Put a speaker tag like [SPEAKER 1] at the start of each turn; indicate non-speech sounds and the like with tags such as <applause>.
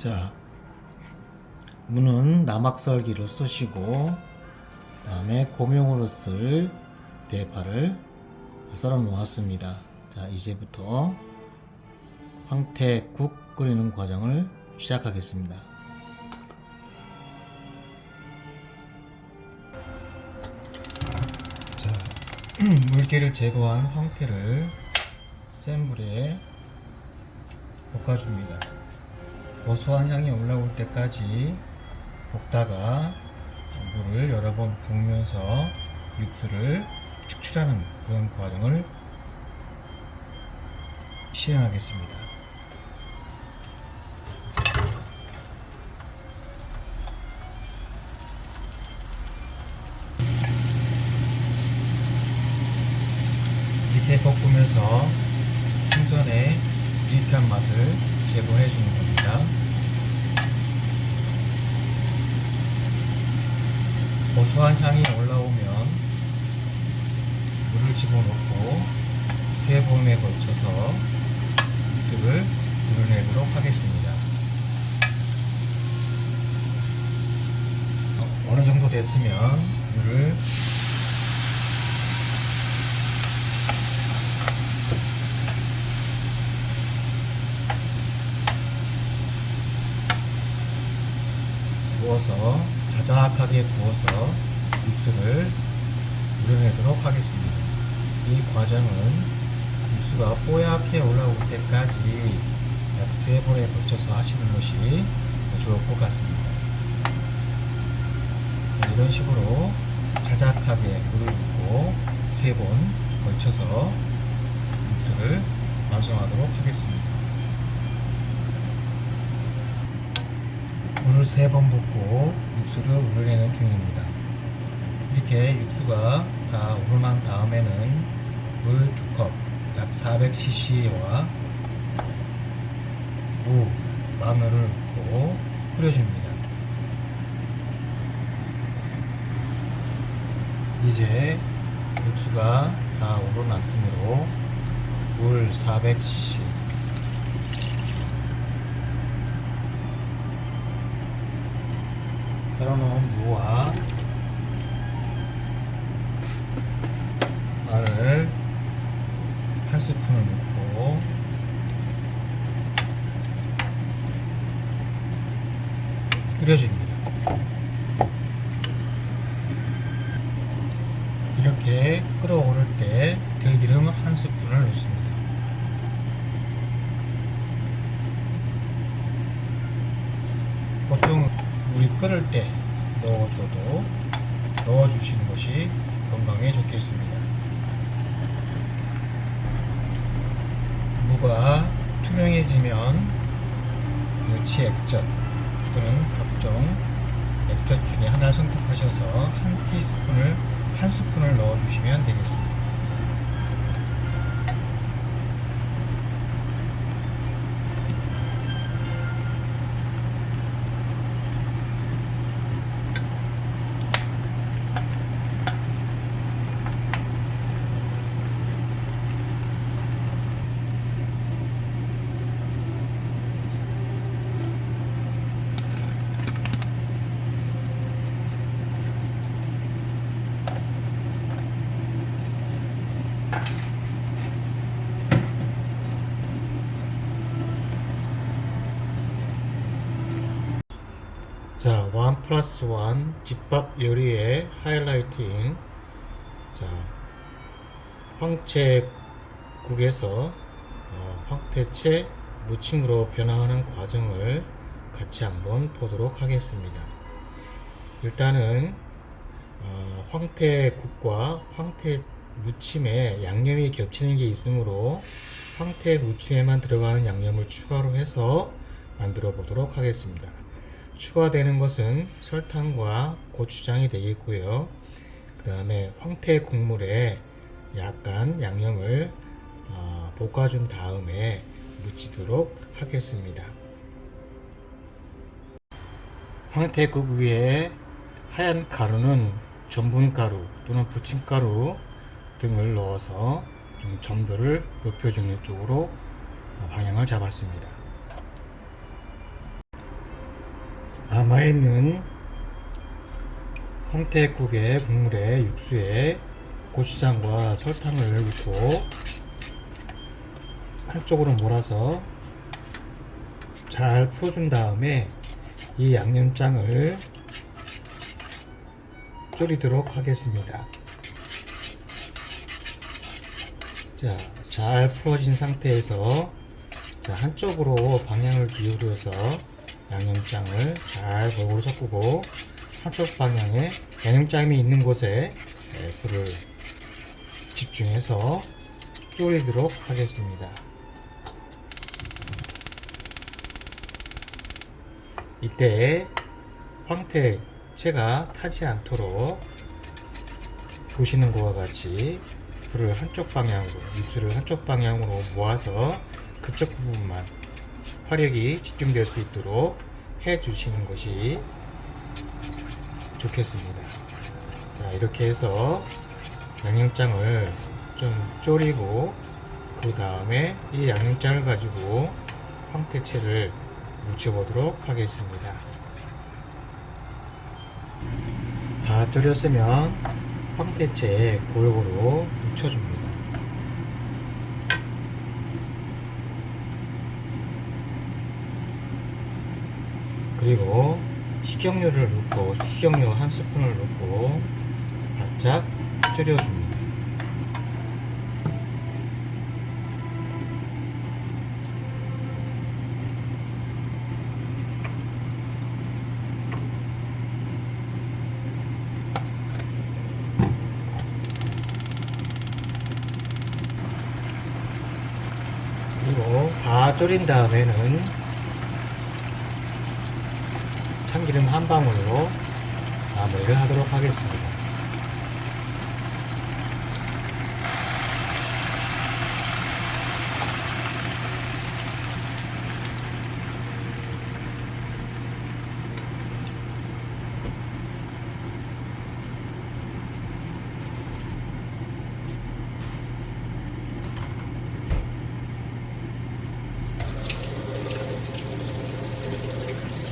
[SPEAKER 1] 자, 무는 나막설기로 쓰시고 다음에 고명으로 쓸 대파를 썰어 놓았습니다. 자, 이제부터 황태국 끓이는 과정을 시작하겠습니다. 자, <clears throat> 물기를 제거한 황태를 센 불에 볶아줍니다. 고소한 향이 올라올 때까지 볶다가 물을 여러 번 부으면서 육수를 축출하는 그런 과정을 시행하겠습니다. 이렇게 볶으면서 생선의 유익한 맛을 제공해 주는 겁니다. 고소한 향이 올라오면 물을 집어넣고 세 번에 걸쳐서 육수를 우려내도록 하겠습니다. 어느 정도 됐으면 물을 구워서 자작하게 구워서 육수를 우려내도록 하겠습니다. 이 과정은 육수가 뽀얗게 올라올 때까지 약 세 번에 걸쳐서 하시는 것이 좋을 것 같습니다. 자, 이런 식으로 자작하게 물을 붓고 세 번 걸쳐서 육수를 완성하도록 하겠습니다. 물을 세 번 붓고 육수를 우려내는 중입니다. 이렇게 육수가 다 우러난 다음에는 물두 컵, 약 400cc와 무, 마늘을 넣고 끓여줍니다. 이제 육수가 다 우러났으므로 물 400cc 썰어놓은 무와 마늘 한 스푼을 넣고 끓여줍니다. 이렇게 끓어오를 때 들기름 한 스푼을 넣습니다. 보통 끓을 때 넣어줘도 넣어주시는 것이 건강에 좋겠습니다. 무가 투명해지면 멸치 액젓 또는 각종 액젓 중에 하나를 선택하셔서 한 티스푼을 한 스푼을 넣어주시면 되겠습니다. 자, 원 플러스 원 집밥 요리의 하이라이트인 자, 황채국에서 어, 황태채 무침으로 변화하는 과정을 같이 한번 보도록 하겠습니다. 일단은 어, 황태국과 황태 무침에 양념이 겹치는 게 있으므로 황태 무침에만 들어가는 양념을 추가로 해서 만들어 보도록 하겠습니다. 추가되는 것은 설탕과 고추장이 되겠고요. 그 다음에 황태 국물에 약간 양념을 어, 볶아준 다음에 무치도록 하겠습니다. 황태국 위에 하얀 가루는 전분가루 또는 부침가루 등을 넣어서 좀 점도를 높여주는 쪽으로 방향을 잡았습니다. 남아있는 황태국의 국물에 육수에 고추장과 설탕을 넣고 한쪽으로 몰아서 잘 풀어준 다음에 이 양념장을 졸이도록 하겠습니다. 자, 잘 풀어진 상태에서 자, 한쪽으로 방향을 기울여서 양념장을 잘 골고루 섞고 한쪽 방향에 양념장이 있는 곳에 예, 불을 집중해서 졸이도록 하겠습니다. 이때 황태채가 타지 않도록 보시는 것과 같이 불을 한쪽 방향으로 육수를 한쪽 방향으로 모아서 그쪽 부분만 화력이 집중될 수 있도록 해 주시는 것이 좋겠습니다. 자 이렇게 해서 양념장을 좀 졸이고 그 다음에 이 양념장을 가지고 황태채를 묻혀보도록 하겠습니다. 다 졸였으면 황태채에 골고루 묻혀줍니다. 그리고 식용유를 넣고 식용유 한 스푼을 넣고 바짝 졸여줍니다. 그리고 다 졸인 다음에는 참기름 한 방울로 마무리를 하도록 하겠습니다.